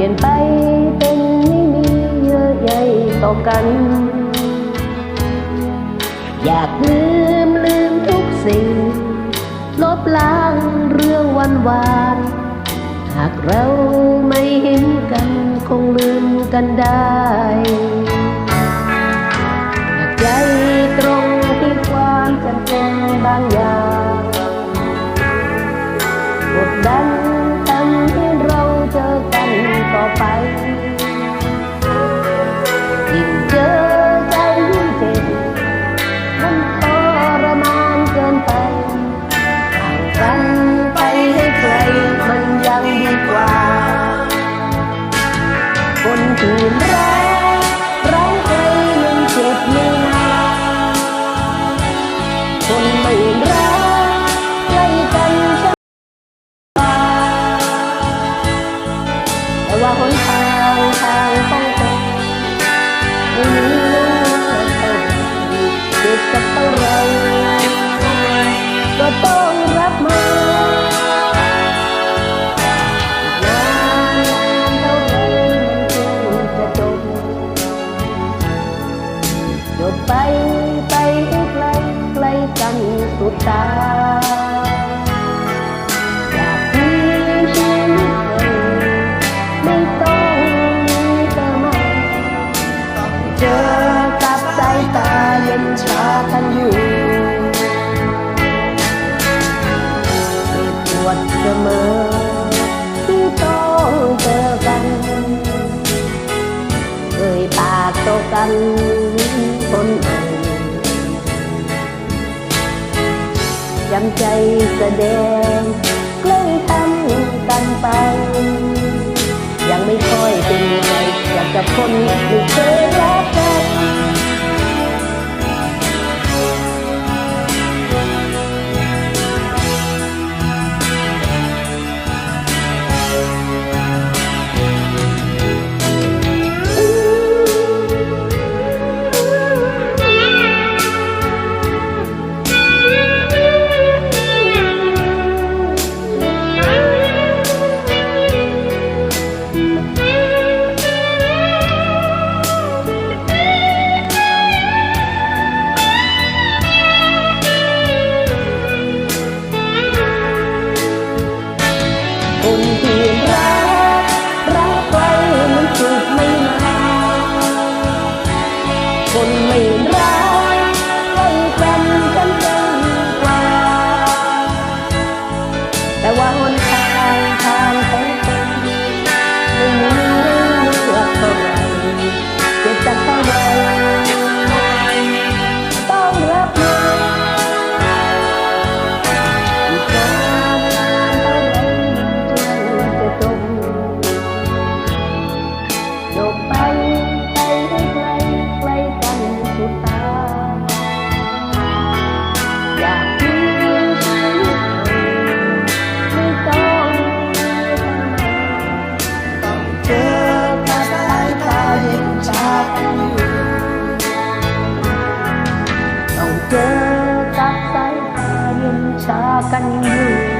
ลี่ยนไปเป็นไม่มีเยื่อใยต่อกัน อยากลืมลืมทุกสิ่ง ลบล้างเรื่องวันวานหากเราไม่เห็นกันคงลืมกันได้ ไป ยิ่งเจอใจยิ่งเจ็บมันทรมานเกินไปห่างกันไปให้ไกลมันยังดีกว่า คนที่รัก ว่าหนทางทางต้องตกไม่มีเลือดเจ็บสักเท่าไหรก็ต้องรับมันนานเท่าไรมันจึงจะจบจบไป ไปไกลไกลกันสุดตา มอที่ต้องเจอกันเอ่ยปากโตกันคนใหม่จำใจแสดงใกล้ทำกันไป ยังไม่ค่อยเป็นไงอยากกับคนไม่เคย makan you